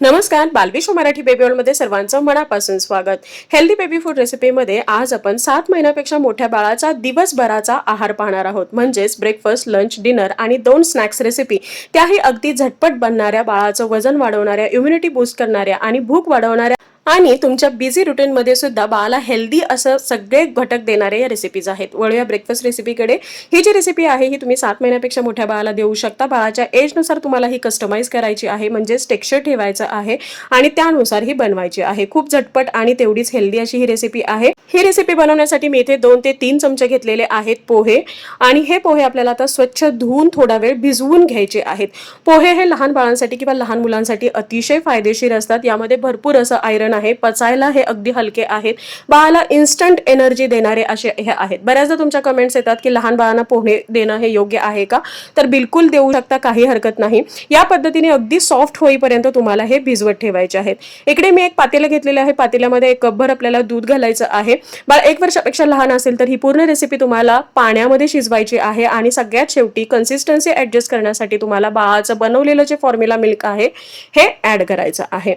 नमस्कार बालविश्व मराठी बेबी मध्ये सर्वांचं मनापासून स्वागत. हेल्दी बेबी फूड रेसिपीमध्ये आज आपण सात महिन्यापेक्षा मोठ्या बाळाचा दिवसभराचा आहार पाहणार आहोत. म्हणजेच ब्रेकफास्ट लंच डिनर आणि दोन स्नॅक्स रेसिपी त्याही अगदी झटपट बनणाऱ्या बाळाचं वजन वाढवणाऱ्या इम्युनिटी बूस्ट करणाऱ्या आणि भूक वाढवणाऱ्या आणि तुमच्या बिझी रुटीनमध्ये सुद्धा बाळाला हेल्दी असं सगळे घटक देणारे या रेसिपीज आहेत. वळूया ब्रेकफास्ट रेसिपीकडे ही जी रेसिपी आहे ही तुम्ही सात महिन्यापेक्षा मोठ्या बाळाला देऊ शकता. बाळाच्या एजनुसार तुम्हाला ही कस्टमाइज करायची आहे म्हणजेच टेक्स्चर ठेवायचं आहे आणि त्यानुसार ही बनवायची आहे. खूप झटपट आणि तेवढीच हेल्दी अशी ही रेसिपी आहे. ही रेसिपी बनवण्यासाठी मी इथे दोन ते तीन चमचे घेतलेले आहेत पोहे आणि हे पोहे आपल्याला आता स्वच्छ धुवून थोडा वेळ भिजवून घ्यायचे आहेत. पोहे हे लहान बाळांसाठी किंवा लहान मुलांसाठी अतिशय फायदेशीर असतात. यामध्ये भरपूर असं आयरन आहे पचायला हे अगदी हलके आहेत. बाळाला इन्स्टंट एनर्जी देणारे असे हे आहेत. बऱ्याचदा तुमच्या कमेंट्स येतात की लहान बाळांना पोहणे देणं हे योग्य आहे का? तर बिलकुल देऊ शकता काही हरकत नाही. या पद्धतीने अगदी सॉफ्ट होईपर्यंत तुम्हाला हे भिजवत ठेवायचे आहेत. इकडे मी एक पातेलं घेतलेलं आहे. पातेल्यामध्ये एक कपभर आपल्याला दूध घालायचं आहे. बाळ एक वर्षापेक्षा लहान असेल तर ही पूर्ण रेसिपी तुम्हाला पाण्यामध्ये शिजवायची आहे आणि सगळ्यात शेवटी कन्सिस्टन्सी ऍडजस्ट करण्यासाठी तुम्हाला बाळाचं बनवलेलं जे फॉर्म्युला मिल्क आहे हे ऍड करायचं आहे.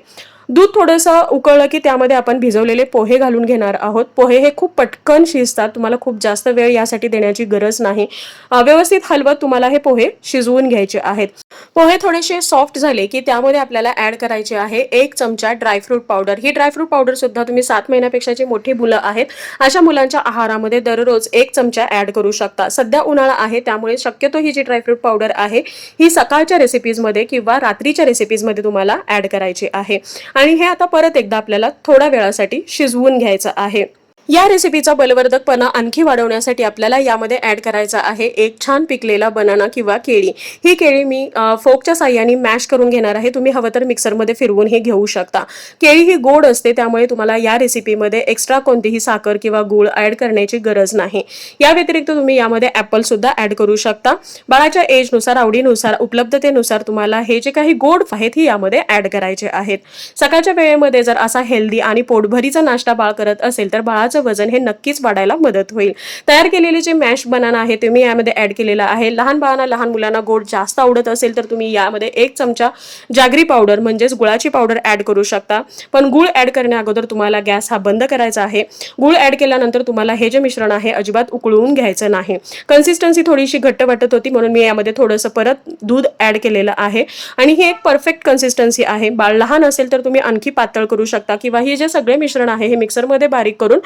दूध थोडंसं उकळलं की त्यामध्ये आपण भिजवलेले पोहे घालून घेणार आहोत. पोहे हे खूप पटकन शिजतात. तुम्हाला खूप जास्त वेळ यासाठी देण्याची गरज नाही. व्यवस्थित हलवत तुम्हाला हे पोहे शिजवून घ्यायचे आहेत. पोहे थोडेसे सॉफ्ट झाले की त्यामध्ये आपल्याला ऍड करायचे आहे एक चमचा ड्रायफ्रूट पावडर. ही ड्रायफ्रूट पावडर सुद्धा तुम्ही सात महिन्यापेक्षा जी मोठी मुलं आहेत. अशा मुलांच्या आहारामध्ये दररोज एक चमचा ऍड करू शकता. सध्या उन्हाळा आहे त्यामुळे शक्यतो ही जी ड्रायफ्रूट पावडर आहे ही सकाळच्या रेसिपीजमध्ये किंवा रात्रीच्या रेसिपीजमध्ये तुम्हाला ऍड करायची आहे. आणि हे आता परत एकदा आपल्याला थोड्या वेळासाठी शिजवून घ्यायचं आहे. या रेसिपीचा बलवर्धकपणा आणखी वाढवण्यासाठी आपल्याला यामध्ये ऍड करायचा आहे एक छान पिकलेला बनाना किंवा केळी. ही केळी मी फोकच्या साह्याने मॅश करून घेणार आहे. तुम्ही हवं तर मिक्सरमध्ये फिरवून हे घेऊ शकता. केळी ही गोड असते त्यामुळे तुम्हाला या रेसिपीमध्ये एक्स्ट्रा कोणतीही साखर किंवा गूळ ऍड करण्याची गरज नाही. या व्यतिरिक्त तुम्ही यामध्ये ऍपल सुद्धा ऍड करू शकता. बाळाच्या एजनुसार आवडीनुसार उपलब्धतेनुसार तुम्हाला हे जे काही गोड आहेत ही यामध्ये ऍड करायचे आहेत. सकाळच्या वेळेमध्ये जर असा हेल्दी आणि पोटभरीचा नाश्ता बाळ करत असेल तर बाळाचं वजन हे नक्कीच वाढायला मदत होईल. तयार केलेले जे मॅश बनाना आहे ते मी यामध्ये ऍड केलेलं आहे. लहान बाळांना लहान मुलांना गोड जास्त आवडत असेल तर तुम्ही यामध्ये एक चमचा जागरी पावडर म्हणजेच गुळाची पावडर ऍड करू शकता. पण गुळ ऍड करण्या अगोदर तुम्हाला गॅस हा बंद करायचा आहे. गुळ ऍड केल्यानंतर तुम्हाला हे जे मिश्रण आहे अजिबात उकळवून घ्यायचं नाही. कन्सिस्टन्सी थोडीशी घट्ट वाटत होती म्हणून मी यामध्ये थोडंसं परत दूध ऍड केलेलं आहे. आणि ही एक परफेक्ट कन्सिस्टन्सी आहे. बाळ लहान असेल तर तुम्ही आणखी पातळ करू शकता. किंवा हे जे सगळे मिश्रण आहे हे मिक्सरमध्ये बारीक करून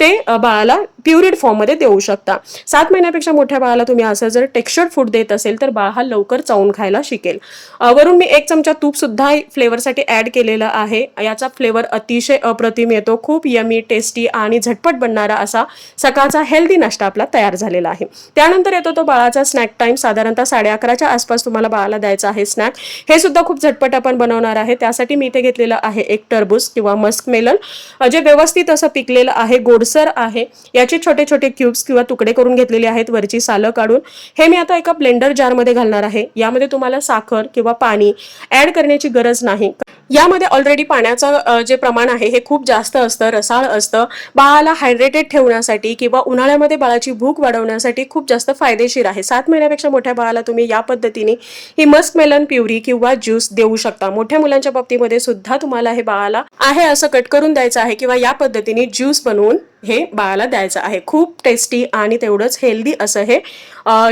ते बाळाला प्युरिड फॉर्ममध्ये देऊ शकता. सात महिन्यापेक्षा मोठ्या बाळाला तुम्ही असं जर टेक्स्चर्ड फूड देत असेल तर बाळ हा लवकर चावून खायला शिकेल. वरून मी एक चमचा तूप सुद्धा फ्लेवरसाठी ऍड केलेला आहे. याचा फ्लेवर अतिशय अप्रतिम येतो. खूप यमी टेस्टी आणि झटपट बनणारा असा सकाळचा हेल्दी नाश्ता आपला तयार झालेला आहे. त्यानंतर येतो तो बाळाचा स्नॅक टाइम. साधारणतः साडे अकराच्या आसपास तुम्हाला बाळाला द्यायचा आहे स्नॅक. हे सुद्धा खूप झटपट आपण बनवणार आहे. त्यासाठी मी इथे घेतलेलं आहे एक टरबूज किंवा मस्क मेलन. जे व्यवस्थित असं पिकलेलं आहे गोडसर आहे. याचे छोटे छोटे क्यूब्स किंवा तुकडे करून घेतलेले आहेत वरची सालं काढून. हे मी आता एका ब्लेंडर जारमध्ये घालणार आहे. यामध्ये तुम्हाला साखर किंवा पाणी ऍड करण्याची गरज नाही. यामध्ये ऑलरेडी पाण्याचं जे प्रमाण आहे हे खूप जास्त असतं रसाळ असतं. बाळाला हायड्रेटेड ठेवण्यासाठी किंवा उन्हाळ्यामध्ये बाळाची भूक वाढवण्यासाठी खूप जास्त फायदेशीर आहे. सात महिन्यापेक्षा मोठ्या बाळाला तुम्ही या पद्धतीने ही मस्क मेलन प्युरी किंवा ज्यूस देऊ शकता. मोठ्या मुलांच्या बाबतीमध्ये सुद्धा तुम्हाला हे बाळाला आहे असं कट करून द्यायचं आहे किंवा या पद्धतीने ज्यूस बनवून বোন हे बाळाला द्यायचं आहे. खूप टेस्टी आणि तेवढंच हेल्दी असं हे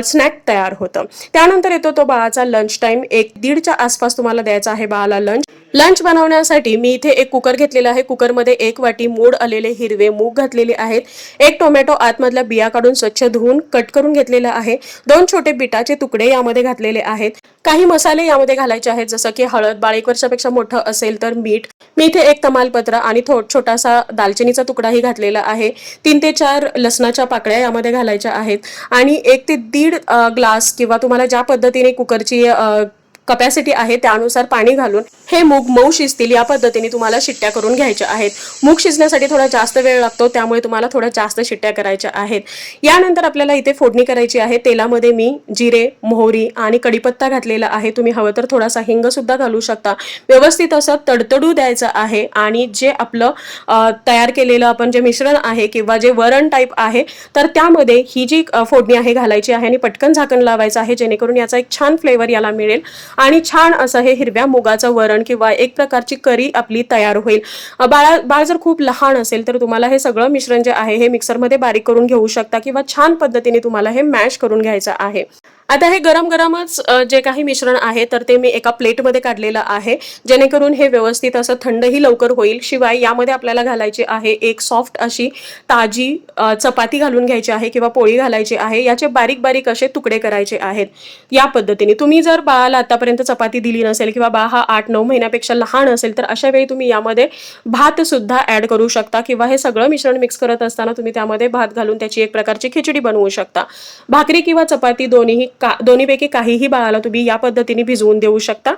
स्नॅक तयार होतं. त्यानंतर येतो तो बाळाचा लंच टाइम एक दीडच्या आसपास तुम्हाला द्यायचा आहे बाळाला लंच लंच बनवण्यासाठी मी इथे एक कुकर घेतलेला आहे. कुकरमध्ये एक वाटी मोड आलेले हिरवे मूग घातलेले आहेत. एक टोमॅटो आतमधल्या बिया काढून स्वच्छ धुवून कट करून घेतलेला आहे. दोन छोटे बिटाचे तुकडे यामध्ये घातलेले आहेत. काही मसाले यामध्ये घालायचे आहेत. जसं की हळद बाळ एक वर्षापेक्षा मोठं असेल तर मीठ. मी इथे एक तमालपत्र आणि थो छोटासा दालचिनीचा तुकडाही घातलेला आहे. तीन ते चार लसणाच्या पाकळ्या यामध्ये घालायच्या आहेत. आणि एक ते दीड ग्लास किंवा तुम्हाला ज्या पद्धतीने कुकरची कपॅसिटी आहे त्यानुसार पाणी घालून हे मूग मऊ शिजतील या पद्धतीने तुम्हाला शिट्ट्या करून घ्यायच्या आहेत. मूग शिजण्यासाठी थोडा जास्त वेळ लागतो त्यामुळे तुम्हाला थोड्या जास्त शिट्ट्या करायच्या आहेत. यानंतर आपल्याला इथे फोडणी करायची आहे. तेलामध्ये मी जिरे मोहरी आणि कढीपत्ता घातलेला आहे. तुम्ही हवं तर थोडासा हिंग सुद्धा घालू शकता. व्यवस्थित असं तडतडू द्यायचं आहे आणि जे आपलं तयार केलेलं आपण जे मिश्रण आहे किंवा जे वरण टाईप आहे तर त्यामध्ये ही जी फोडणी आहे घालायची आहे आणि पटकन झाकण लावायचं आहे जेणेकरून याचा एक छान फ्लेवर याला मिळेल. आणि छान असं हे हिरव्या मुगाचं वरण किंवा एक प्रकारची करी आपली तयार होईल. बाळा बाळ जर खूप लहान असेल तर तुम्हाला हे सगळं मिश्रण जे आहे हे मिक्सरमध्ये बारीक करून घेऊ शकता किंवा छान पद्धतीने तुम्हाला हे मॅश करून घ्यायचं आहे. आता हे गरम गरमच जे काही मिश्रण आहे तर ते मी एका प्लेटमध्ये काढलेलं आहे. जेणेकरून हे व्यवस्थित असं थंडही लवकर होईल. शिवाय यामध्ये आपल्याला घालायची आहे एक सॉफ्ट अशी ताजी चपाती घालून घ्यायची आहे किंवा पोळी घालायची आहे. याचे बारीक बारीक असे तुकडे करायचे आहेत. या पद्धतीने. तुम्ही जर बाळाला आतापर्यंत चपाती दिली नसेल किंवा बा हा आठ नऊ महिन्यापेक्षा लहान असेल तर अशा वेळी तुम्ही यामध्ये भात सुद्धा ऍड करू शकता किंवा हे सगळं मिश्रण मिक्स करत असताना तुम्ही त्यामध्ये भात घालून त्याची एक प्रकारची खिचडी बनवू शकता. भाकरी किंवा चपाती दोन्हीही का दोन्हीपैकी काहीही बाळाला तुम्ही या पद्धतीने भिजवून देऊ शकता.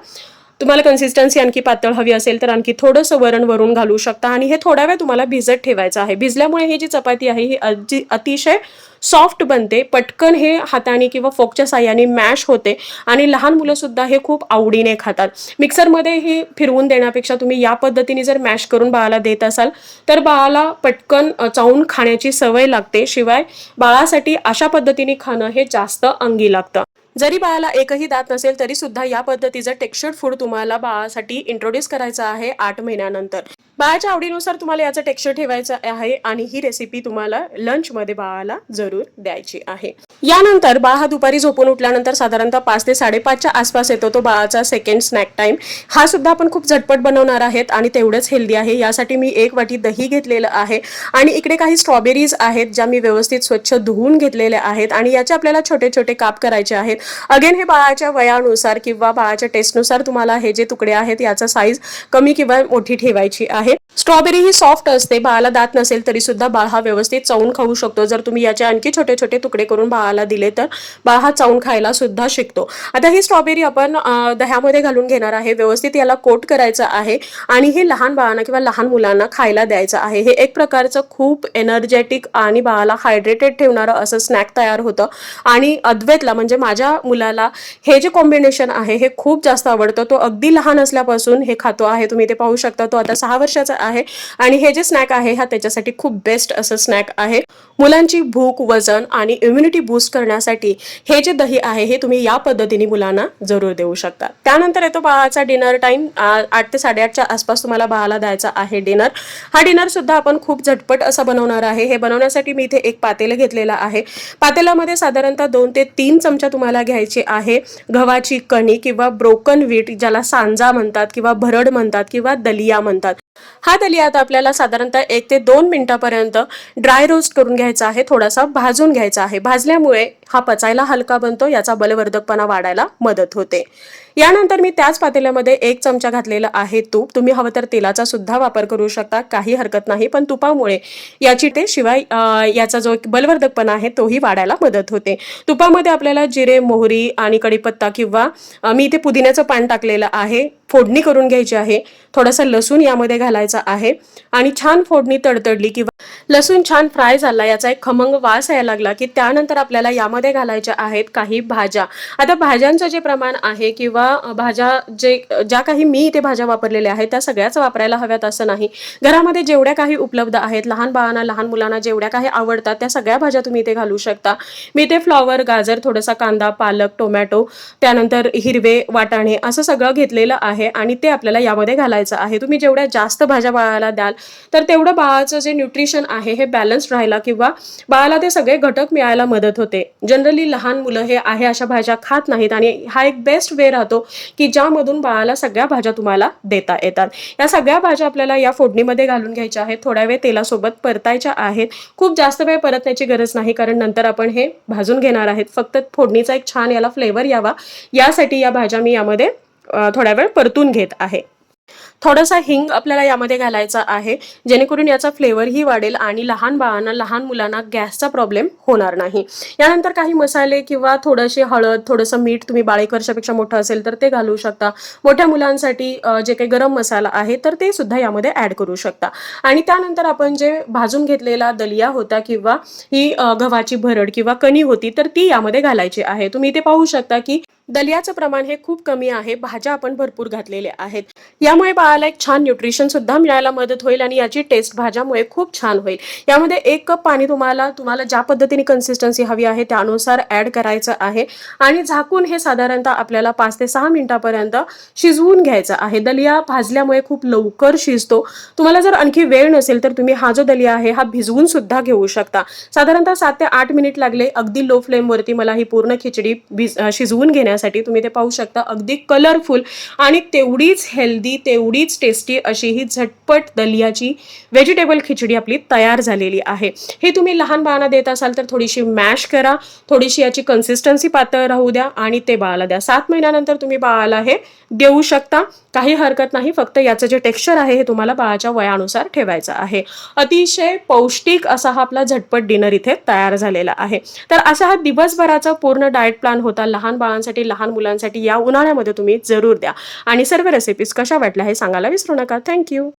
तुम्हाला कन्सिस्टन्सी आणखी पातळ हवी असेल तर आणखी थोडंसं वरण वरून घालू शकता. आणि हे थोड्या वेळ तुम्हाला भिजत ठेवायचं आहे. भिजल्यामुळे ही जी चपाती आहे ही अजी अतिशय सॉफ्ट बनते पटकन हे हाताने किंवा फोकच्या साह्याने मॅश होते आणि लहान मुलं सुद्धा हे खूप आवडीने खातात. मिक्सरमध्ये हे फिरवून देण्यापेक्षा तुम्ही या पद्धतीने जर मॅश करून बाळाला देत असाल तर बाळाला पटकन चावून खाण्याची सवय लागते. शिवाय बाळासाठी अशा पद्धतीने खाणं हे जास्त अंगी लागतं. जरी बाळाला एकही दात नसेल तरी सुद्धा या पद्धतीचं टेक्स्चर्ड फूड तुम्हाला बाळासाठी इंट्रोड्यूस करायचं आहे आठ महिन्यानंतर. बाळाच्या आवडीनुसार तुम्हाला याचं टेक्स्चर ठेवायचं आहे आणि ही रेसिपी तुम्हाला लंचमध्ये बाळाला जरूर द्यायची आहे. यानंतर बाळ हा दुपारी झोपून उठल्यानंतर साधारणतः पाच ते साडेपाचच्या आसपास येतो. तो बाळाचा सेकंड स्नॅक टाइम हा सुद्धा आपण खूप झटपट बनवणार आहेत आणि तेवढंच हेल्दी आहे. यासाठी मी एक वाटी दही घेतलेलं आहे आणि इकडे काही स्ट्रॉबेरीज आहेत ज्या मी व्यवस्थित स्वच्छ धुवून घेतलेल्या आहेत आणि याचे आपल्याला छोटे छोटे काप करायचे आहेत. अगेन हे बाळाच्या वयानुसार किंवा बाळाच्या टेस्टनुसार तुम्हाला हे जे तुकडे आहेत याचा साईज कमी किंवा मोठी ठेवायची आहे. स्ट्रॉबेरी ही सॉफ्ट असते बाळाला दात नसेल तरी सुद्धा बाळ हा व्यवस्थित चावून खाऊ शकतो. जर तुम्ही याचे आणखी छोटे छोटे तुकडे करून बाळाला दिले तर बाळ हा चावून खायला सुद्धा शिकतो. आता ही स्ट्रॉबेरी आपण दह्यामध्ये घालून घेणार आहे. व्यवस्थित याला कोट करायचं आहे आणि हे लहान बाळांना किंवा लहान मुलांना खायला द्यायचं आहे. हे एक प्रकारचं खूप एनर्जेटिक आणि बाळाला हायड्रेटेड ठेवणारं असं स्नॅक तयार होतं. आणि अद्वैतला म्हणजे माझ्या मुलाला हे जे कॉम्बिनेशन आहे हे खूप जास्त आवडतं. तो अगदी लहान असल्यापासून हे खातो आहे. तुम्ही ते पाहू शकता तो आता सहा वर्षाचा आहे. आणि हे जे स्नॅक आहे हा त्याच्यासाठी खूप बेस्ट असं स्नॅक आहे. मुलांची भूक वजन आणि इम्युनिटी बूस्ट करण्यासाठी हे जे दही आहे हे तुम्ही या पद्धतीने मुलांना जरूर देऊ शकता. त्यानंतर येतो बाळाचा डिनर टाइम आठ ते साडेआठच्या आसपास तुम्हाला बाळाला द्यायचा आहे डिनर हा डिनर सुद्धा आपण खूप झटपट असा बनवणार आहे. हे बनवण्यासाठी मी इथे एक पातेलं घेतलेलं आहे. पातेल्यामध्ये साधारणतः दोन ते तीन चमचा तुम्हाला घ्यायचे आहे. गव्हाची कणी किंवा ब्रोकन वीट ज्याला सांजा म्हणतात किंवा भरड म्हणतात किंवा दलिया म्हणतात. हा दलिया आता आपल्याला साधारणतः एक ते दोन मिनिटापर्यंत ड्राय रोस्ट करून घ्यायचा आहे थोडासा भाजून घ्यायचा आहे. भाजल्यामुळे हा पचायला हलका बनतो याचा बलवर्धकपणा वाढायला मदत होते. यानंतर मी त्याच पातेल्यामध्ये एक चमचा घातलेला आहे तूप. तुम्ही हवं तर तेलाचा सुद्धा वापर करू शकता काही हरकत नाही पण तुपामुळे याची ते शिवाय याचा जो एक बलवर्धकपणा आहे तोही वाढायला मदत होते. तुपामध्ये आपल्याला जिरे मोहरी आणि कढीपत्ता किंवा मी इथे पुदिन्याचं पान टाकलेलं आहे फोडणी करून घ्यायची आहे. थोडासा लसूण यामध्ये घालायचा आहे. आणि छान फोडणी तडतडली किंवा लसूण छान फ्राय झाला याचा एक खमंग वास यायला लागला की त्यानंतर आपल्याला यामध्ये घालायच्या आहेत काही भाज्या. आता भाज्यांचं जे प्रमाण आहे किंवा भाज्या जे ज्या काही मी इथे भाज्या वापरलेल्या आहेत त्या सगळ्याच वापरायला हव्यात असं नाही. घरामध्ये जेवढ्या काही उपलब्ध आहेत लहान बाळांना लहान मुलांना जेवढ्या काही आवडतात त्या सगळ्या भाज्या तुम्ही इथे घालू शकता. मी इथे फ्लॉवर गाजर थोडासा कांदा पालक टोमॅटो त्यानंतर हिरवे वाटाणे असं सगळं घेतलेलं आहे आणि ते आपल्याला यामध्ये घालायचं आहे. तुम्ही जेवढ्या जास्त भाज्या बाळाला द्याल. तर तेवढं बाळाचं जे न्यूट्रिशन आहे हे बॅलन्स राहायला किंवा बाळाला ते सगळे घटक मिळायला मदत होते. जनरली लहान मुलं हे आहे अशा भाज्या खात नाहीत आणि हा एक बेस्ट वे राहतो की ज्यामधून बाळाला सगळ्या भाज्या तुम्हाला देता येतात. या सगळ्या भाज्या आपल्याला या फोडणीमध्ये घालून घ्यायच्या आहेत. थोड्या वेळ तेलासोबत परतायच्या आहेत. खूप जास्त वेळ परतण्याची गरज नाही कारण नंतर आपण हे भाजून घेणार आहेत. फक्त फोडणीचा एक छान याला फ्लेवर यावा. यासाठी या भाज्या मी यामध्ये थोड्या वेळ परतून घेत आहे. थोडासा हिंग आपल्याला यामध्ये घालायचा आहे जेणेकरून याचा फ्लेवरही वाढेल आणि लहान बाळांना लहान मुलांना गॅसचा प्रॉब्लेम होणार नाही. यानंतर काही मसाले किंवा थोडीशी हळद थोडंसं मीठ तुम्ही बाळेक वर्षापेक्षा मोठं असेल तर ते घालू शकता. मोठ्या मुलांसाठी जे काही गरम मसाला आहे तर ते सुद्धा यामध्ये ऍड करू शकता. आणि त्यानंतर आपण जे भाजून घेतलेला दलिया होता किंवा ही गव्हाची भरड किंवा कणी होती तर ती यामध्ये घालायची आहे. तुम्ही इथे पाहू शकता की दलियाचं प्रमाण हे खूप कमी आहे. भाज्या आपण भरपूर घातलेल्या आहेत. यामुळे बाळाला एक छान न्यूट्रिशन सुद्धा मिळायला मदत होईल आणि याची टेस्ट भाज्यामुळे खूप छान होईल. यामध्ये एक कप पाणी तुम्हाला तुम्हाला ज्या पद्धतीने कन्सिस्टन्सी हवी आहे त्यानुसार ऍड करायचं आहे. आणि झाकून हे साधारणतः आपल्याला पाच ते सहा मिनिटापर्यंत शिजवून घ्यायचं आहे. दलिया भाजल्यामुळे खूप लवकर शिजतो. तुम्हाला जर आणखी वेळ नसेल तर तुम्ही हा जो दलिया आहे हा भिजवून सुद्धा घेऊ शकता. साधारणतः सात ते आठ मिनिट लागले. अगदी लो फ्लेमवरती मला ही पूर्ण खिचडी भिज शिजवून घेण्यास घेण्यासाठी तुम्ही ते पाहू शकता. अगदी कलरफुल आणि तेवढीच हेल्दी तेवढीच टेस्टी अशी ही झटपट दलियाची व्हेजिटेबल खिचडी आपली तयार झालेली आहे. हे तुम्ही लहान बाळांना देत असाल तर थोडीशी मॅश करा. थोडीशी याची कन्सिस्टन्सी पातळ राहू द्या आणि ते बाळाला द्या. सात महिन्यानंतर तुम्ही बाळाला हे देऊ शकता. काही हरकत नाही. फक्त याचं जे टेक्स्चर आहे हे तुम्हाला बाळाच्या वयानुसार ठेवायचं आहे. अतिशय पौष्टिक असा हा आपला झटपट डिनर इथे तयार झालेला आहे. तर असा हा दिवसभराचा पूर्ण डाएट प्लॅन होता लहान बाळांसाठी. लहान मुलांसाठी या उन्हाळ्यामध्ये तुम्ही जरूर द्या. आणि सर्व रेसिपीज कशा वाटल्या हे सांगायला विसरू नका. थँक्यू